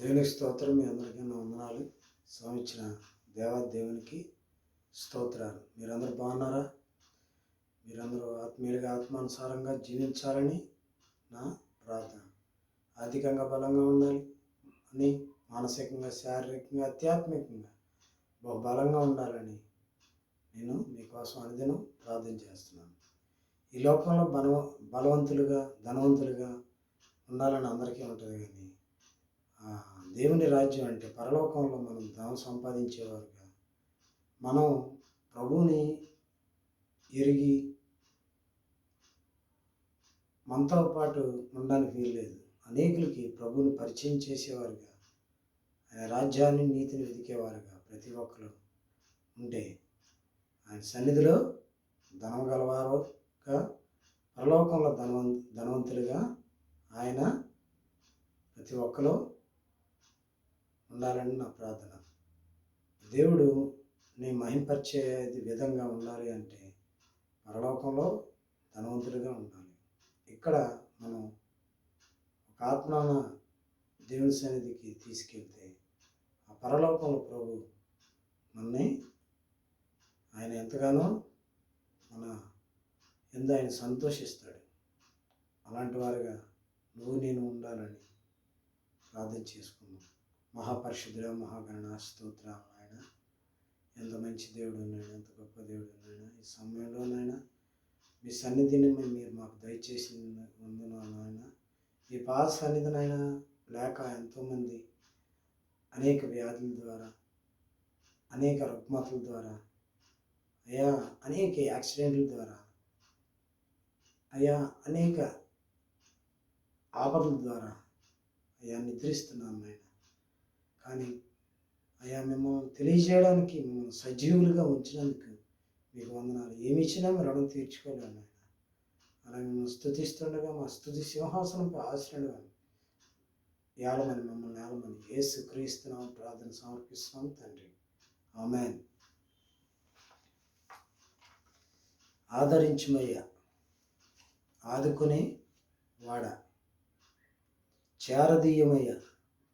దేవునికి స్తోత్రం మీ అందరికీ నా వందనాలు. స్వామిచ్చిన దేవాదేవునికి స్తోత్రాలు. మీరందరూ బాగున్నారా? మీరందరూ ఆత్మీయులుగా ఆత్మానుసారంగా జీవించాలని నా ప్రార్థన. ఆర్థికంగా బలంగా ఉండాలి అని మానసికంగా శారీరకంగా ఆధ్యాత్మికంగా బహు బలంగా ఉండాలని నేను మీకోసం అనుదినం ప్రార్థన చేస్తున్నాను. ఈ లోకంలో బలవ బలవంతులుగా ధనవంతులుగా ఉండాలని అందరికీ ఉంటుంది కానీ దేవుని రాజ్యం అంటే పరలోకంలో మనం ధనం సంపాదించేవారుగా మనం ప్రభువుని ఎరిగి మనతో పాటు ఉండడానికి వీల్లేదు. అనేకులకి ప్రభువుని పరిచయం చేసేవారుగా ఆయన రాజ్యాన్ని నీతిని వెతికేవారుగా ప్రతి ఒక్కరు ఉంటే ఆయన సన్నిధిలో ధనం గలవారుగా పరలోకంలో ధనవం ధనవంతులుగా ఆయన ప్రతి ఒక్కరు ఉండాలని నా ప్రార్థన. దేవుడు నీ మహింపరిచే విధంగా ఉండాలి అంటే పరలోకంలో ధనవంతుడిగా ఉండాలి. ఇక్కడ మనం ఒక ఆత్మాన దేవుని సన్నిధికి తీసుకెళ్తే ఆ పరలోకంలో ప్రభు మనని ఆయన ఎంతగానో మన ఎందు ఆయన సంతోషిస్తాడు. అలాంటి వారుగా నువ్వు నేను ఉండాలని ప్రార్థన చేసుకున్నాను మహాపరిశుద్ధుడ మహాగణ స్తోత్ర ఆయన ఎంత మంచి దేవుడు ఉన్నాడు ఎంత గొప్ప దేవుడు నాయన. ఈ సమయంలోనైనా మీ సన్నిధిని మీరు మాకు దయచేసి వందనాలు ఆయన ఈ పాద సన్నిధినైనా లేక ఎంతోమంది అనేక వ్యాధుల ద్వారా అనేక రుగ్మతల ద్వారా అయా అనేక యాక్సిడెంట్ల ద్వారా అయా అనేక ఆపదల ద్వారా అయా నిద్రిస్తున్నాను నాయన. కానీ ఆయా మిమ్మల్ని తెలియజేయడానికి మిమ్మల్ని సజీవులుగా ఉంచినందుకు మీకు వందనాలు. ఏమి ఇచ్చినా మీరు రుణం తీర్చుకోలేము అలా మిమ్మల్ని స్థుతిస్తుండగా మా స్థుతి సింహాసనంపై ఆశ్రయం ఏలమని మమ్మల్ని ఏలమని యేసు క్రీస్తున్నాం ప్రార్థన సమర్పిస్తున్నాం తండ్రి. ఆమెన్. ఆదరించుమయ్యా ఆదుకునే వాడ. చేరదీయమయ్యా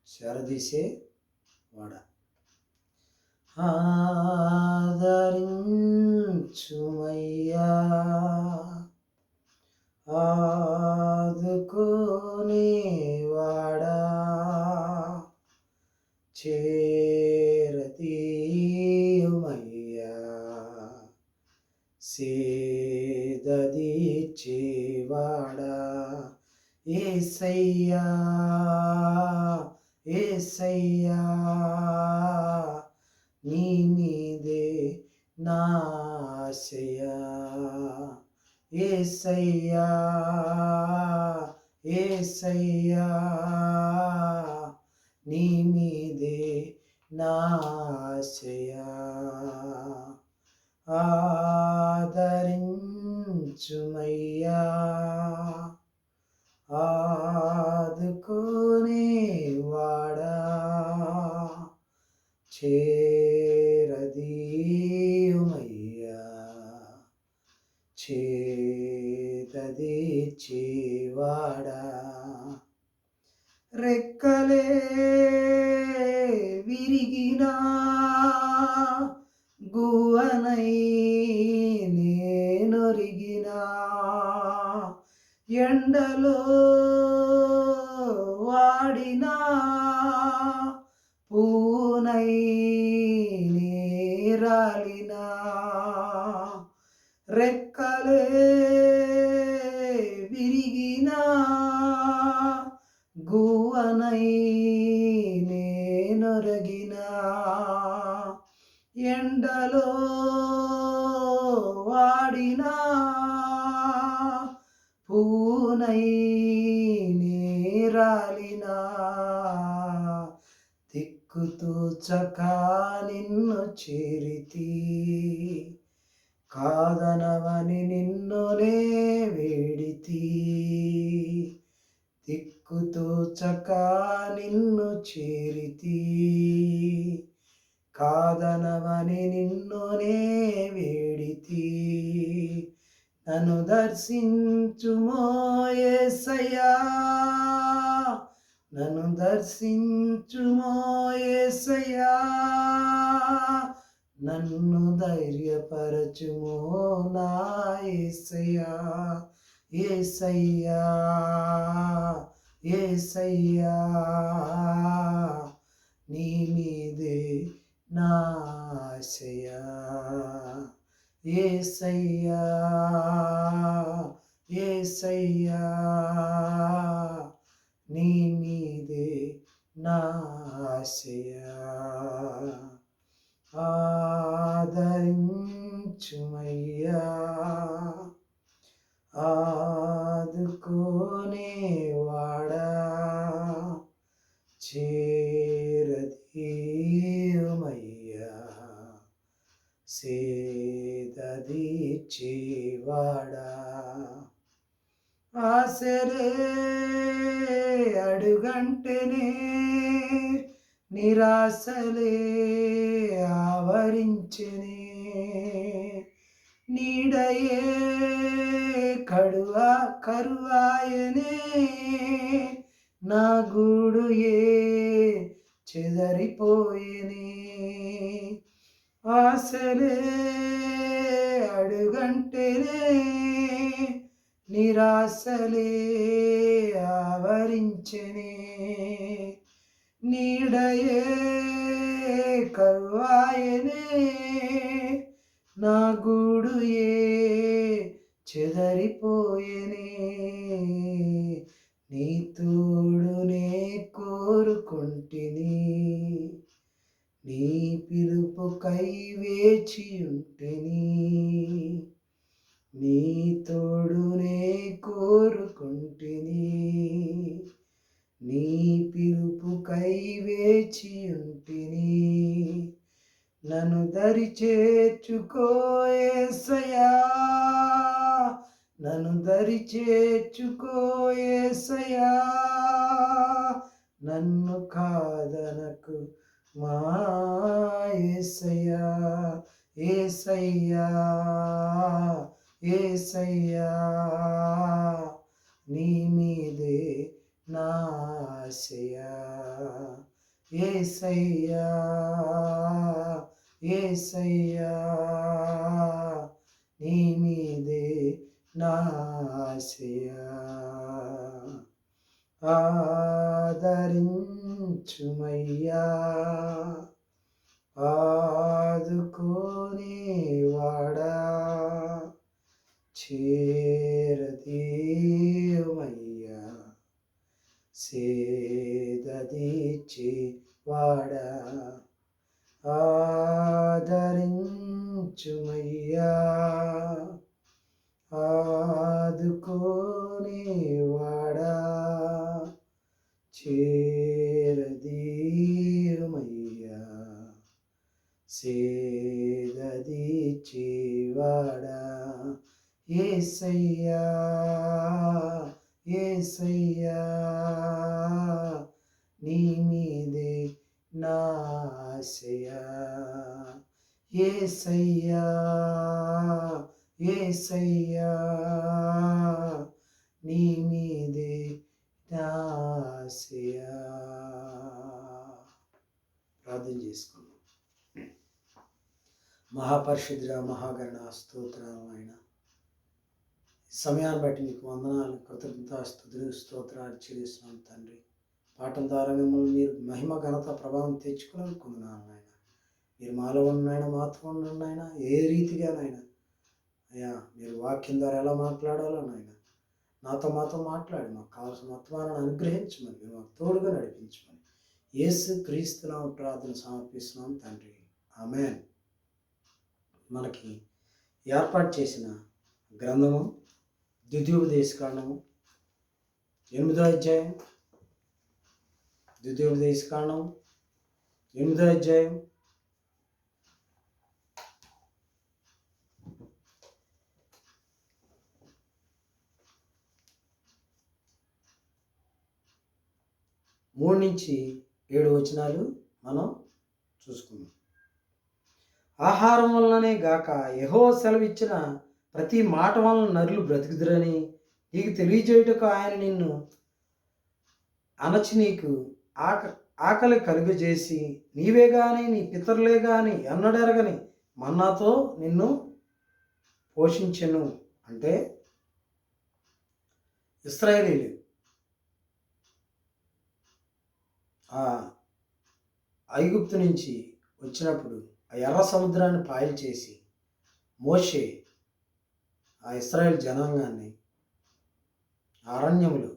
చేరదీసే వాడ. ఆదరించుమయ్యా. ఆదుకునే చేరతీయుమయ్యా. సేదీచేవాడా ఏసయ్యా ఏసయ్యా చేరదీయుమయ్యా పాడినా పూనై నేరాలినా. దిక్కుతూ చకా నిన్ను చేరితి. కాదనవని నిన్నునే వేడితి. దిక్కుతూ చకా నిన్ను చేరితి. కాదనవని నిన్నునే వేడితి. నన్ను దర్శించుమోయేసయ్యా నన్ను దర్శించుమోయేసయ్యా నన్ను ధైర్యపరచుమో నా ఏసయ్యా. ఏసయ్యా ఏసయ్యా. ఏసయ్యా ఏసయ్యా నీడయే కడువా కరువాయనే. నా గూడుయే చెదరిపోయేనే. ఆశలే అడుగంటేనే నిరాశలే ఆవరించనే. నీడయే కరువాయనే. నా గూడుయే చెదరిపోయేనే. నీ తోడునే కోరుకుంటిని. నీ పిలుపుకై వేచి ఉంటిని నీ తోడునే కోరుకుంటిని. నీ పిలుపుకై వేచి ఉంటిని నన్ను దరి చేర్చుకోయేసయా నన్ను దరి చేర్చుకోయేసయా నన్ను కాదనకు మా ఏసయ్యా. ఏసయ్యా నీ మీదే నా ఏసయ్యా. ఏసయ్యా నీ మీదే నాశయా ఆదరించుమయ్యా ఆదుకోనేవాడా. చేరదీయమయ్యా సేదీచి ప్రార్థన చేసుకున్నాం. మహాపరిషుద్ర మహాగణ స్తోత్రం సమయాన్ని బట్టి నీకు వందనాలు కృతజ్ఞత స్థుతులు స్తోత్రాలు చెల్లిస్తున్నాం తండ్రి. పాఠం ద్వారా మిమ్మల్ని మీరు మహిమ ఘనత ప్రభావం తెచ్చుకోవాలనుకున్నాను నాయన. మీరు మాలో ఉన్నాయన మాతో ఉన్నాయన ఏ రీతిగా నాయన? అయ్యా మీరు వాక్యం ద్వారా ఎలా మాట్లాడాలో నాయన. నాతో మాతో మాట్లాడి మాకు కావాల్సిన వర్తమానాన్ని అనుగ్రహించమని మీరు మాకు తోడుగా నడిపించమని. యేసు క్రీస్తునామ ప్రార్థన సమర్పిస్తున్నాం తండ్రి. ఆమె మనకి ఏర్పాటు చేసిన గ్రంథము ద్వితీయోపదేశకాండము ఎనిమిదో అధ్యాయం ద్వితీయోపదేశకాండం ఎనిమిదో అధ్యాయం మూడు నుంచి ఏడు వచనాలు మనం చూసుకుందాం. ఆహారం వలననే గాక యహో సెలవిచ్చిన ప్రతి మాట వలన నరులు బ్రతుకుదురని నీకు తెలియజేయుటకు ఆయన నిన్ను అణచి నీకు ఆక ఆకలి కలుగజేసి నీవే గాని నీ పితరులే గాని ఎన్నడెరగని మన్నాతో నిన్ను పోషించెను అంటే ఇస్రాయేలీలు. ఆ ఐగుప్తు నుంచి వచ్చినప్పుడు ఆ ఎర్ర సముద్రాన్ని పాయలు చేసి మోషే ఆ ఇస్రాయేల్ జనాంగాన్ని అరణ్యములు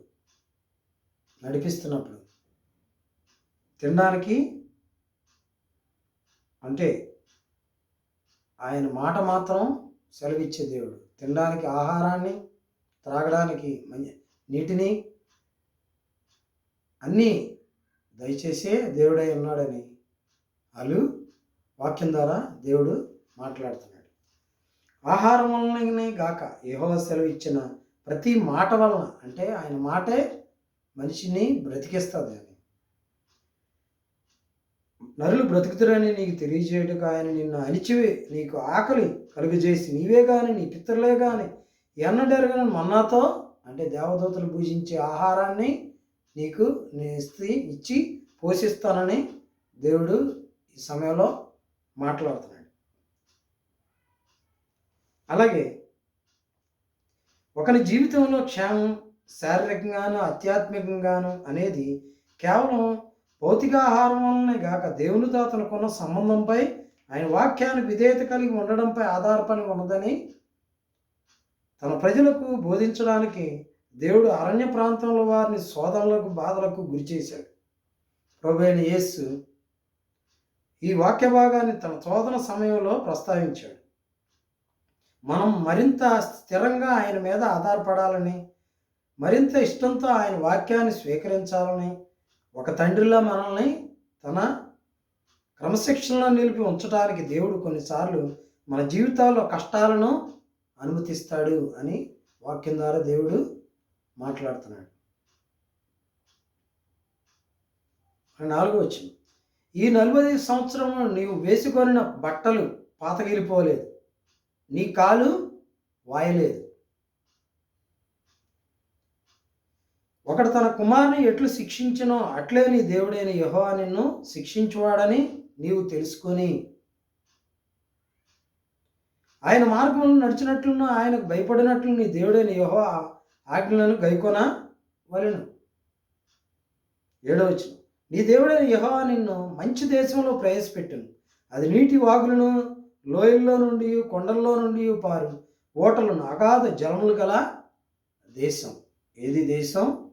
నడిపిస్తున్నప్పుడు తినడానికి అంటే ఆయన మాట మాత్రం సెలవిచ్చే దేవుడు. తినడానికి ఆహారాన్ని త్రాగడానికి మంచి నీటిని అన్నీ దయచేసే దేవుడై ఉన్నాడని వాళ్ళు వాక్యం ద్వారా దేవుడు మాట్లాడుతున్నాడు. ఆహారం వలననే గాక యహోవ సెలవు ఇచ్చిన ప్రతి మాట వలన అంటే ఆయన మాటే మనిషిని బ్రతికిస్తుంది అని. నరులు బ్రతుకుతురని నీకు తెలియజేయటకు ఆయన నిన్ను అణిచివే నీకు ఆకలి కలుగజేసి నీవే కానీ నీ పిత్రులే కానీ ఎన్నడెరగని మన్నాతో అంటే దేవదూతలు పూజించే ఆహారాన్ని నీకు నీ స్త్రీ ఇచ్చి పోషిస్తానని దేవుడు ఈ సమయంలో మాట్లాడుతున్నాడు. అలాగే ఒకని జీవితంలో క్షేమం శారీరకంగాను ఆధ్యాత్మికంగాను అనేది కేవలం భౌతికాహారం వలనే గాక దేవునితో అతనుకున్న సంబంధంపై ఆయన వాక్యాన్ని విధేయత కలిగి ఉండడంపై ఆధారపడి ఉన్నదని తన ప్రజలకు బోధించడానికి దేవుడు అరణ్య ప్రాంతంలో వారిని శోధనలకు బాధలకు గురి చేశాడు. ప్రభైన యేస్సు ఈ వాక్య భాగాన్ని తన శోధన సమయంలో ప్రస్తావించాడు. మనం మరింత స్థిరంగా ఆయన మీద ఆధారపడాలని మరింత ఇష్టంతో ఆయన వాక్యాన్ని స్వీకరించాలని ఒక తండ్రిలా మనల్ని తన క్రమశిక్షణలో నిలిపి ఉంచడానికి దేవుడు కొన్నిసార్లు మన జీవితాల్లో కష్టాలను అనుమతిస్తాడు అని వాక్యం ద్వారా దేవుడు మాట్లాడుతున్నాడు. నాలుగో వచ్చింది ఈ నలభై సంవత్సరం నీవు వేసుకొనిన బట్టలు పాతగిలిపోలేదు. నీ కాలు వాయలేదు. ఒకడు తన కుమారుని ఎట్లు శిక్షించనో అట్లే నీ దేవుడైన యెహోవా నిన్ను శిక్షించువాడని నీవు తెలుసుకొని ఆయన మార్గంలో నడిచినట్లును ఆయనకు భయపడినట్లు నీ దేవుడైన యెహోవా ఆజ్ఞలను గైకొన వలెను. ఏడవచ్చు నీ దేవుడైన యెహోవా నిన్ను మంచి దేశంలో ప్రవేశపెట్టును. అది నీటి వాగులను లోయల్లో నుండి కొండల్లో నుండి పారు ఓటలను అగాధ జలములు గల దేశం. ఏది దేశం?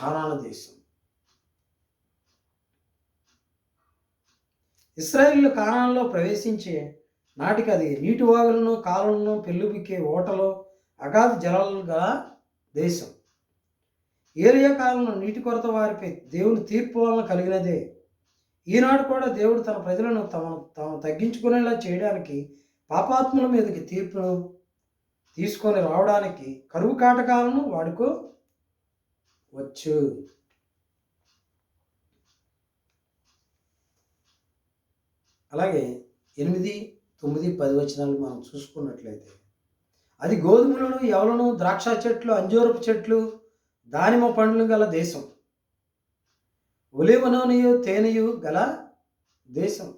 ఖానాన దేశం. ఇస్రాయిల్ కారణంలో ప్రవేశించే నాటికి అది నీటి వాగులను కాలంలో పెళ్ళుబిక్కే ఓటలో అగాధ జలాలు గల దేశం. ఏరియా కాలంలో నీటి కొరత వారిపై దేవుని తీర్పు వలన కలిగినదే. ఈనాడు కూడా దేవుడు తన ప్రజలను తమ తాము తగ్గించుకునేలా చేయడానికి పాపాత్ముల మీదకి తీర్పును తీసుకొని రావడానికి కరువు కాటకాలను వాడుకో వచ్చు. అలాగే ఎనిమిది తొమ్మిది పది వచనాలు మనం చూసుకున్నట్లయితే అది గోధుమలను ఎవలను ద్రాక్ష చెట్లు అంజూరపు చెట్లు దానిమ్మ పండ్లు గల దేశం. ఒలివనోనియు తేనెయు గల దేశం.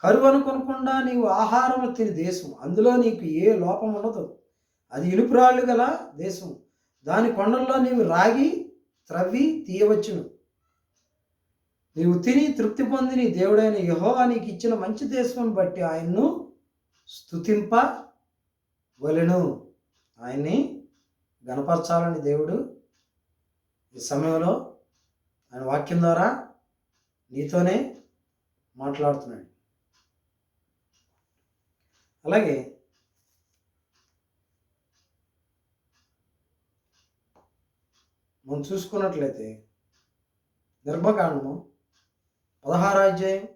కరువు అనుకోకుండా నీవు ఆహారం తిని దేశం. అందులో నీకు ఏ లోపం ఉండదు. అది ఇనుపురాళ్ళు గల దేశం. దాని కొండల్లో నీవు రాగి త్రవ్వి తీయవచ్చును. నీవు తిని తృప్తి పొంది నీ దేవుడైన యెహోవా నీకు ఇచ్చిన మంచి దేశం బట్టి ఆయన్ను స్తుతింప వలెను ఆయన్ని గణపరచాలని దేవుడు ఈ సమయంలో ఆయన వాక్యం ద్వారా నీతోనే మాట్లాడుతున్నాడు. అలాగే మనం చూసుకున్నట్లయితే నిర్మకాండము పదహారాధ్యాయం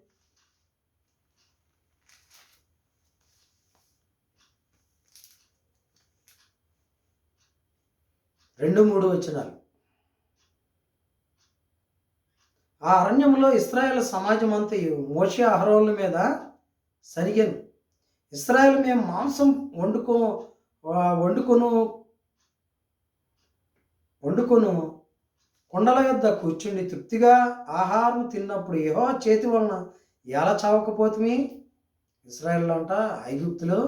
రెండు మూడు వచనాలు. ఆ అరణ్యంలో ఇస్రాయేల్ సమాజం అంతయు మోషే అహరోల మీద సరిగను. ఇస్రాయేల్ మేము మాంసం వండుకో వండుకొను వండుకొను కొండల యొద్ద కూర్చుండి తృప్తిగా ఆహారం తిన్నప్పుడు ఏహో చేతి వలన ఎలా చావకపోతుంది ఇస్రాయల్లో అంట ఐగుప్తులో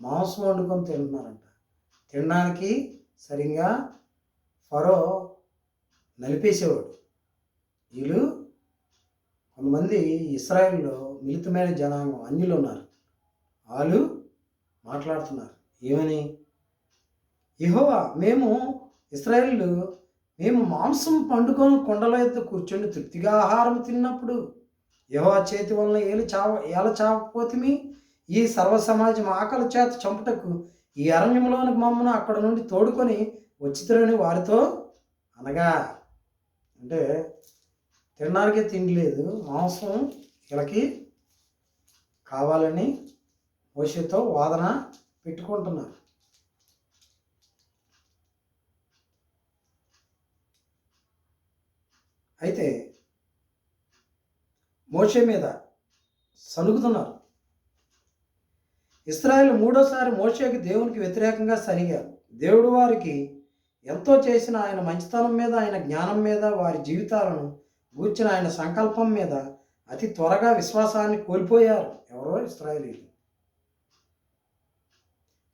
మాంసం వండుకొని తింటున్నారంట. తినడానికి సరిగ్గా ఫరో నలిపేసేవాడు. వీళ్ళు కొంతమంది ఇస్రాయిల్లో మిలితమైన జనాంగం అన్యులు ఉన్నారు. వాళ్ళు మాట్లాడుతున్నారు. ఏమని? యెహోవా మేము ఇస్రాయేళ్ళు మేము మాంసం పండుకొని కొండల ఎద్దు కూర్చొని తృప్తిగా ఆహారం తిన్నప్పుడు యహోవా చేతి వలన ఏలు చావ ఏల చావకపోతే ఈ సర్వ సమాజం ఆకలి చేత చంపుటకు ఈ అరణ్యంలోనికి మమ్మను అక్కడ నుండి తోడుకొని వచ్చితురని వారితో అనగా అంటే తినడానికే తిండి లేదు మాంసం వీళ్ళకి కావాలని మోషతో వాదన పెట్టుకుంటున్నారు. అయితే మోషే మీద సలుగుతున్నారు ఇస్రాయల్ మూడోసారి మోషేకి దేవునికి వ్యతిరేకంగా సరిగారు దేవుడు వారికి ఎంతో చేసిన ఆయన మంచితనం మీద ఆయన జ్ఞానం మీద వారి జీవితాలను గూర్చిన ఆయన సంకల్పం మీద అతి త్వరగా విశ్వాసాన్ని కోల్పోయారు ఎవరో ఇస్రాయేలీలు.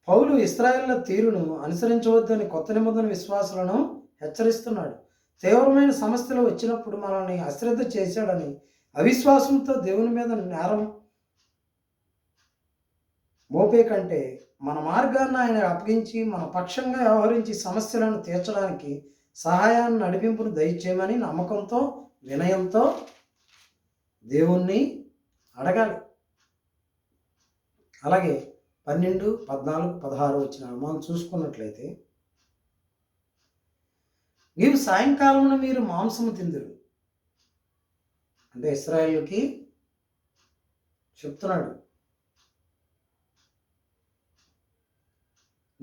పౌలు ఇస్రాయేళ్ళ తీరును అనుసరించవద్దని కొత్త నిబంధన విశ్వాసులను హెచ్చరిస్తున్నాడు. తీవ్రమైన సమస్యలు వచ్చినప్పుడు మనల్ని అశ్రద్ధ చేశాడని అవిశ్వాసంతో దేవుని మీద నేరం మోపే కంటే మన మార్గాన్ని ఆయన అప్పగించి మన పక్షంగా వ్యవహరించి సమస్యలను తీర్చడానికి సహాయాన్ని నడిపింపును దయచేయమని నమ్మకంతో వినయంతో దేవుణ్ణి అడగాలి. అలాగే పన్నెండు పద్నాలుగు పదహారు వచ్చిన మనం చూసుకున్నట్లయితే నీవు సాయంకాలంలో మీరు మాంసము తిందురు. అంటే ఇస్రాయిల్కి చెప్తున్నాడు.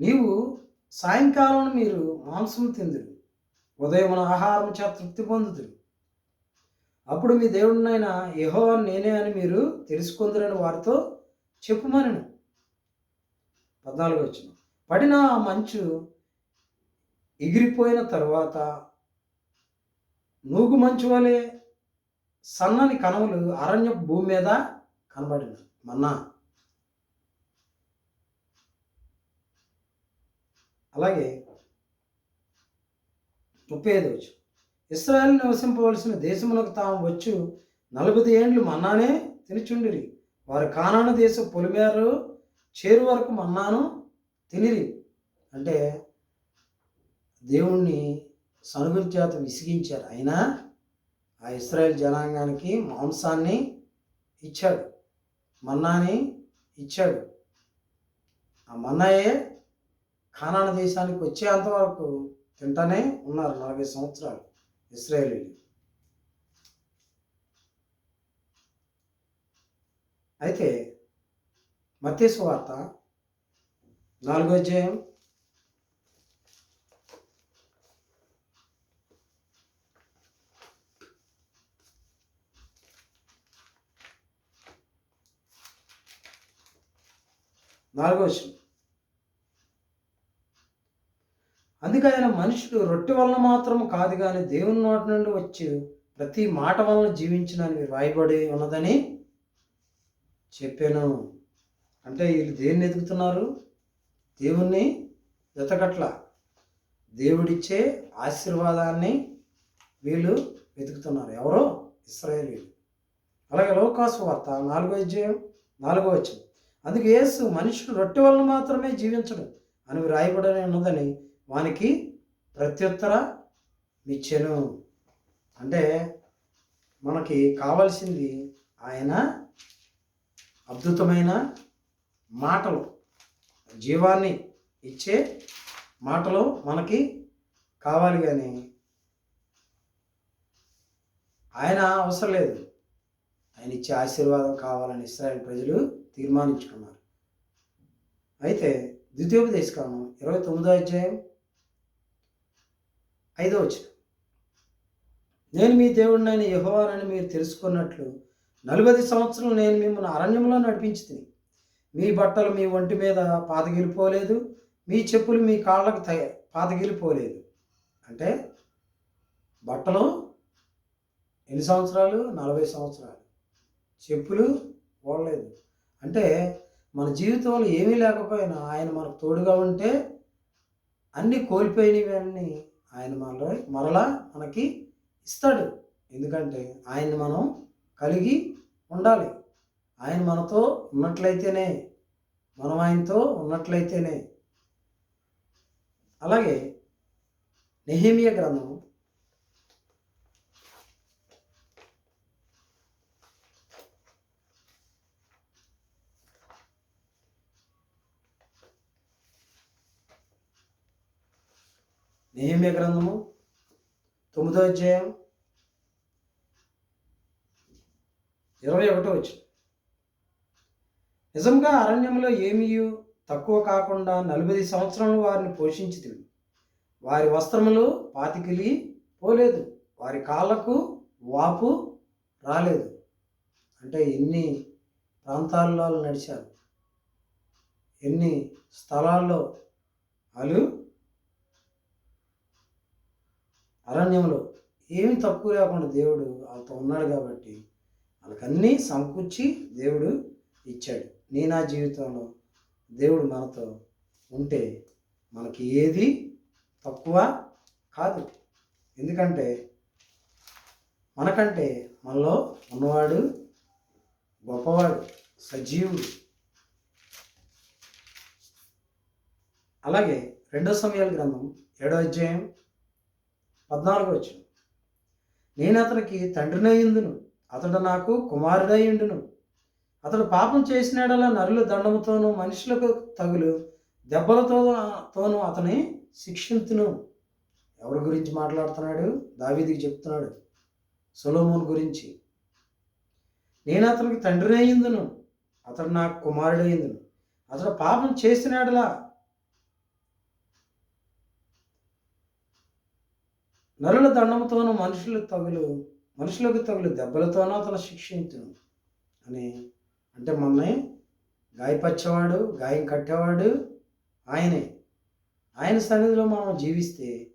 నీవు సాయంకాలం మీరు మాంసం తిందురు. ఉదయమున ఆహారం చేత తృప్తి పొందుదురు. అప్పుడు మీ దేవుడినైనా యహో నేనే అని మీరు తెలుసుకుందరని వారితో చెప్పుమనను. పద్నాలుగు వచ్చిన పడిన ఆ మంచు ఎగిరిపోయిన తర్వాత నూగు మంచు వలె సన్నని కణములు అరణ్య భూమి మీద కనబడిన మన్నా. అలాగే ముప్పై ఐదు వచ్చు ఇస్రాయల్ నివసింపవలసిన దేశములకు తాము వచ్చు నలభై ఏండ్లు మన్నానే తినిచుండిరి. వారు కానాను దేశం పొలిమేరు చేరు వరకు మన్నాను తినిరి. అంటే దేవుణ్ణి సనుగురి చేత విసిగించారు. అయినా ఆ ఇస్రాయల్ జనాంగానికి మాంసాన్ని ఇచ్చాడు. మన్నాని ఇచ్చాడు. ఆ మన్నాయే ఖానాన దేశానికి వచ్చేంత వరకు తింటానే ఉన్నారు నలభై సంవత్సరాలు ఇస్రాయేలీలు. అయితే మత్తేసు వార్త నాలుగో అధ్యాయం నాలుగో విషయం అందుకని మనుషులు మనుషుడు రొట్టె వలన మాత్రం కాదు కానీ దేవుని నోటి నుండి వచ్చి ప్రతి మాట వలన జీవించడానికి రాయబడి ఉన్నదని చెప్పాను. అంటే వీళ్ళు దేన్ని ఎదుగుతున్నారు? దేవుణ్ణి వెతకట్ల. దేవుడిచ్చే ఆశీర్వాదాన్ని వీళ్ళు వెతుకుతున్నారు. ఎవరో? ఇస్రాయేలీలు అలాగే లోకాసు వార్త నాలుగో అధ్యాయం నాలుగో వచ్చింది అందుకే యేసు మనుషుడు రొట్టె వలన మాత్రమే జీవించడం అని రాయబడని ఉన్నదని వానికి ప్రత్యుత్తర ఇచ్చాను. అంటే మనకి కావాల్సింది ఆయన అద్భుతమైన మాటలు జీవాన్ని ఇచ్చే మాటలు మనకి కావాలి కానీ ఆయన అవసరం లేదు. ఆయన ఇచ్చే ఆశీర్వాదం కావాలని ఇస్రాయల్ ప్రజలు తీర్మానించుకున్నారు. అయితే ద్వితీయోపదేశకాలం ఇరవై తొమ్మిదో అధ్యాయం ఐదో వచ్చిన నేను మీ దేవుడినైన యహోవానని మీరు తెలుసుకున్నట్లు నలభై సంవత్సరం నేను మిమ్మల్ని అరణ్యంలో నడిపించింది మీ బట్టలు మీ ఒంటి మీద పాతగిలిపోలేదు మీ చెప్పులు మీ కాళ్ళకు తయ పాతగిలిపోలేదు. అంటే బట్టలు ఎన్ని సంవత్సరాలు? నలభై సంవత్సరాలు. చెప్పులు పోలేదు అంటే మన జీవితంలో ఏమీ లేకపోయినా ఆయన మనకు తోడుగా ఉంటే అన్నీ కోల్పోయినవన్నీ ఆయన మనలో మరలా మనకి ఇస్తాడు. ఎందుకంటే ఆయన్ని మనం కలిగి ఉండాలి. ఆయన మనతో ఉన్నట్లయితేనే మనం ఆయనతో ఉన్నట్లయితేనే. అలాగే నెహిమియ గ్రంథం నెహిమియ గ్రంథము? తొమ్మిదో అధ్యాయం. ఇరవై ఒకటో వచ్చి నిజంగా అరణ్యంలో ఏమీ తక్కువ కాకుండా నలభై సంవత్సరాలు వారిని పోషించితివి. వారి వస్త్రములు పాతికిలి పోలేదు. వారి కాళ్ళకు వాపు రాలేదు. అంటే ఎన్ని ప్రాంతాల్లో వాళ్ళు నడిచారు? ఎన్ని స్థలాల్లో వాళ్ళు అరణ్యంలో ఏమి తక్కువ లేకుండా దేవుడు వాళ్ళతో ఉన్నాడు కాబట్టి వాళ్ళకన్నీ సమకూర్చి దేవుడు ఇచ్చాడు. నీ నా జీవితంలో దేవుడు మనతో ఉంటే మనకి ఏది తక్కువ కాదు. ఎందుకంటే మనకంటే మనలో ఉన్నవాడు గొప్పవాడు సజీవుడు. అలాగే రెండో సమయాల గ్రంథం ఏడో అధ్యాయం పద్నాలుగు వచ్చిన నేను అతనికి తండ్రినయ్యుందును అతడు నాకు కుమారుడయ్యుండును అతడు పాపం చేసినాడలా నరుల దండముతోనూ మనుషులకు తగులు దెబ్బలతో అతని శిక్షింతును. ఎవరి గురించి మాట్లాడుతున్నాడు? దావీదికి చెప్తున్నాడు సొలోమోన్ గురించి. నేను అతనికి తండ్రినయ్యిందును అతడు నాకు కుమారుడయ్యిందును అతడు పాపం చేసినాడలా నరుల దండముతోనూ మనుషులు తగులు మనుషులకు తగులు దెబ్బలతోనూ అతను శిక్షించును. అని అంటే మనల్ని గాయపరిచేవాడు గాయం కట్టేవాడు ఆయనే. ఆయన సన్నిధిలో మనం జీవిస్తే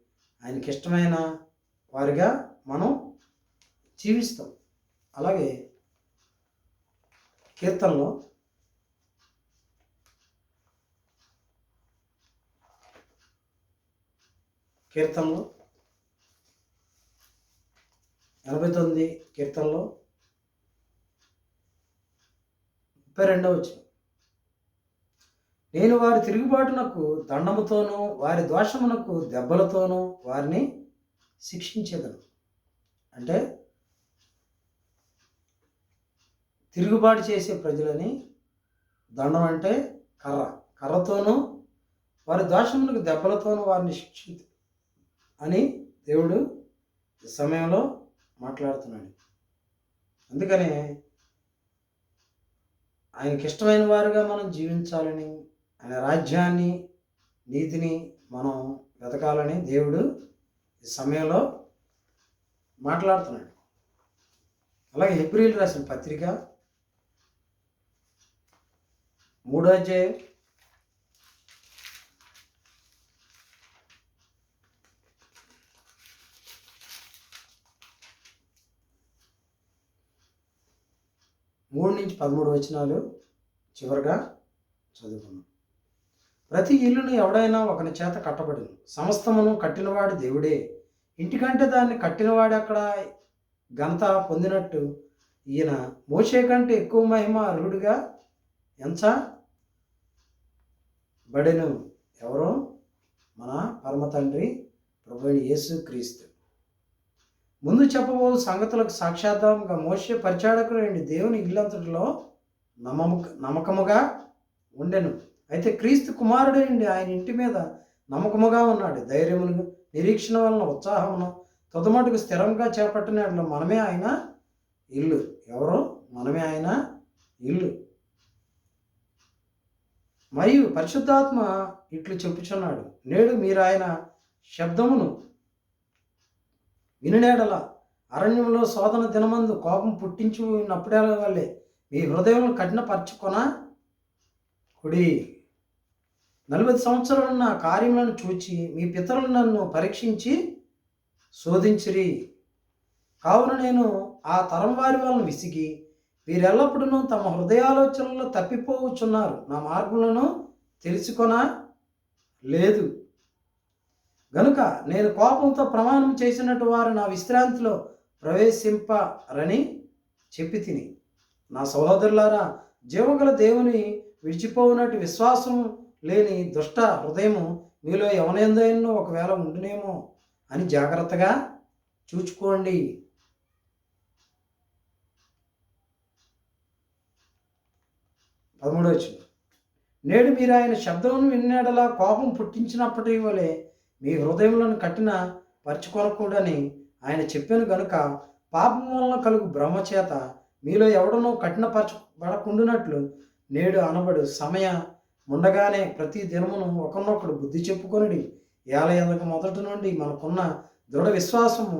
ఆయనకి ఇష్టమైన వారిగా మనం జీవిస్తాం. అలాగే కీర్తనలో కీర్తనలో ఎనభై తొమ్మిది కీర్తనలో ముప్పై రెండవ వచ్చిన నేను వారి తిరుగుబాటునకు దండముతోనూ వారి దోషమునకు దెబ్బలతోనూ వారిని శిక్షించేదను. అంటే తిరుగుబాటు చేసే ప్రజలని దండం అంటే కర్ర. కర్రతోనూ వారి దోషములకు దెబ్బలతోనూ వారిని శిక్షించు అని దేవుడు సమయంలో మాట్లాడుతున్నాడు. అందుకనే ఆయనకి ఇష్టమైన వారుగా మనం జీవించాలని ఆయన రాజ్యాన్ని నీతిని మనం వెతకాలని దేవుడు ఈ సమయంలో మాట్లాడుతున్నాడు. అలాగే ఏప్రిల్ రాసిన పత్రిక మూడో అధ్యాయం మూడు నుంచి పదమూడు వచనాలు చివరిగా చదువుకున్నాం ప్రతి ఇల్లును ఎవడైనా ఒకని చేత కట్టబడింది సమస్తమును కట్టినవాడు దేవుడే. ఇంటికంటే దాన్ని కట్టినవాడు అక్కడ ఘనత పొందినట్టు ఈయన మోషే కంటే ఎక్కువ మహిమ అర్హుడిగా ఎంచ బడెను ఎవరో? మన పరమ తండ్రి ప్రభు యేసు క్రీస్తు ముందు చెప్పబో సంగతులకు సాక్షాత్తంగా మోసే పరిచారకుడు దేవుని ఇల్లంతటిలో నమ్మము నమ్మకముగా ఉండెను. అయితే క్రీస్తు కుమారుడేండి ఆయన ఇంటి మీద నమ్మకముగా ఉన్నాడు. ధైర్యమును నిరీక్షణ వలన ఉత్సాహమును తొదమటుకు స్థిరంగా చేపట్టినట్లు మనమే ఆయన ఇల్లు. ఎవరు? మనమే ఆయన ఇల్లు. మరియు పరిశుద్ధాత్మ ఇట్లు చెప్పుచున్నాడు. నేడు మీరు ఆయన శబ్దమును వినునేడల అరణ్యంలో శోధన దినమందు కోపం పుట్టించున్నప్పుడే వల్లే మీ హృదయం కఠినపరచుకొనా? కుడి. నలభై సంవత్సరాలు నా కార్యములను చూచి మీ పితరులు నన్ను పరీక్షించి శోధించిరి. కావున నేను ఆ తరం వారి వాళ్ళను విసిగి వీరెల్లప్పుడూ తమ హృదయాలోచనలో తప్పిపోవచ్చున్నారు నా మార్గులను తెలుసుకొనా? లేదు. గనుక నేను కోపంతో ప్రమాణం చేసినట్టు వారు నా విశ్రాంతిలో ప్రవేశింపరని చెప్పి తిని. నా సహోదరులారా జీవగల దేవుని విడిచిపోవునట్టు విశ్వాసం లేని దుష్ట హృదయము మీలో ఎవరైందో ఒకవేళ ఉండునేమో అని జాగ్రత్తగా చూచుకోండి. పదమూడవ నేడు మీరు ఆయన శబ్దమును విన్నాడలా కోపం పుట్టించినప్పటి వలె మీ హృదయంలోని కట్టిన పరచుకొనకూడని ఆయన చెప్పాను గనుక పాపం వలన కలుగు భ్రమ చేత మీలో ఎవడనో కఠినపరచబడకుండునట్లు నేడు అనబడు సమయ ఉండగానే ప్రతి దినమును ఒకరినొకడు బుద్ధి చెప్పుకొనిడి. ఏలయందుకు మొదటి నుండి మనకున్న దృఢ విశ్వాసము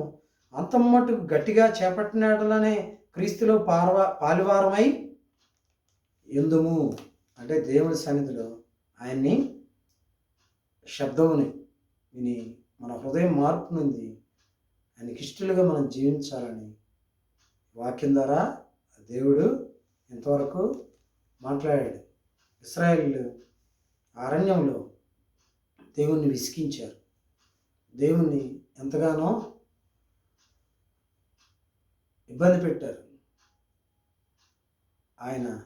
అంతం మటుకు గట్టిగా చేపట్టినాడలనే క్రీస్తులో పార్వ పాలివారమై ఎందుము? అంటే దేవుని సన్నిధిలో ఆయన్ని శబ్దముని విని మన హృదయం మార్పు నుండి ఆయనకి ఇష్టలుగా మనం జీవించాలని వాక్యం ద్వారా దేవుడు ఇంతవరకు మాట్లాడాడు. ఇస్రాయేళ్ళు అరణ్యంలో దేవుణ్ణి విసిగించారు. దేవుణ్ణి ఎంతగానో ఇబ్బంది పెట్టారు. ఆయన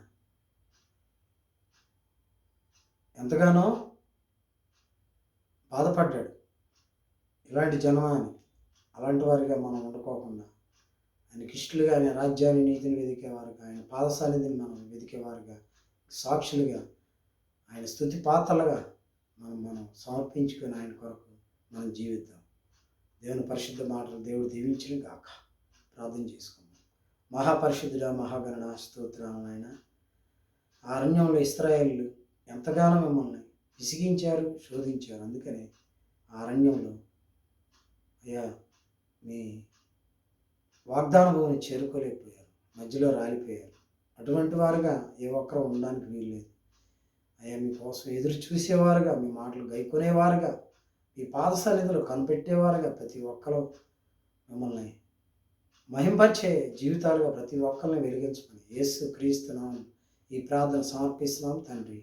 ఎంతగానో బాధపడ్డాడు. ఇలాంటి జనమాని అలాంటి వారిగా మనం ఉండుకోకుండా ఆయన ఇష్టలుగా ఆయన రాజ్యాన్ని నీతిని వెదికేవారుగా ఆయన పాదసాన్నిధిని మనం వెదికేవారుగా సాక్షులుగా ఆయన స్థుతి పాత్రలుగా మనం మనం సమర్పించుకొని ఆయన కొరకు మనం జీవిద్దాం. దేవుని పరిశుద్ధ మాటలు దేవుడు దీవించిన గాక ప్రార్థన చేసుకుందాం. మహాపరిశుద్ధుడ మహాగణన స్తోత్రాలను ఆయన ఆ అరణ్యంలో ఇస్రాయేళ్ళు ఎంతగానో మిమ్మల్ని విసిగించారు శోధించారు. అందుకనే ఆ అరణ్యంలో అయ్యా మీ వాగ్దాన భూమిని చేరుకోలేకపోయారు. మధ్యలో రాలిపోయారు. అటువంటి వారుగా ఏ ఒక్కరు ఉండడానికి వీల్లేదు అయ్యా మీకోసం ఎదురు చూసేవారుగా మీ మాటలు గైకొనేవారుగా మీ పాద సన్నిధిలో కనిపెట్టేవారుగా ప్రతి ఒక్కరు మిమ్మల్ని మహింపరిచే జీవితాలుగా ప్రతి ఒక్కరిని వెలిగించమని యేసు క్రీస్తున్నాం ఈ ప్రార్థన సమర్పిస్తున్నాం తండ్రి.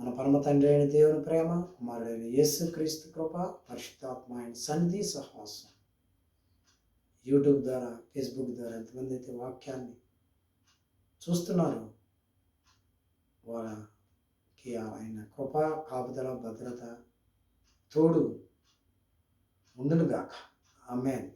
మన పరమ తండ్రి అయిన దేవుని ప్రేమ కుమారుడైన యేసు క్రీస్తు కృప పరిశుద్ధాత్మ ఆయన సన్నిధి సహవాసం. యూట్యూబ్ ద్వారా ఫేస్బుక్ ద్వారా ఎంతమంది అయితే వాక్యాన్ని చూస్తున్నారు వాళ్ళకి ఆయన కృప కాపుదల భద్రత తోడు ఉండునుగాక. ఆమెన్.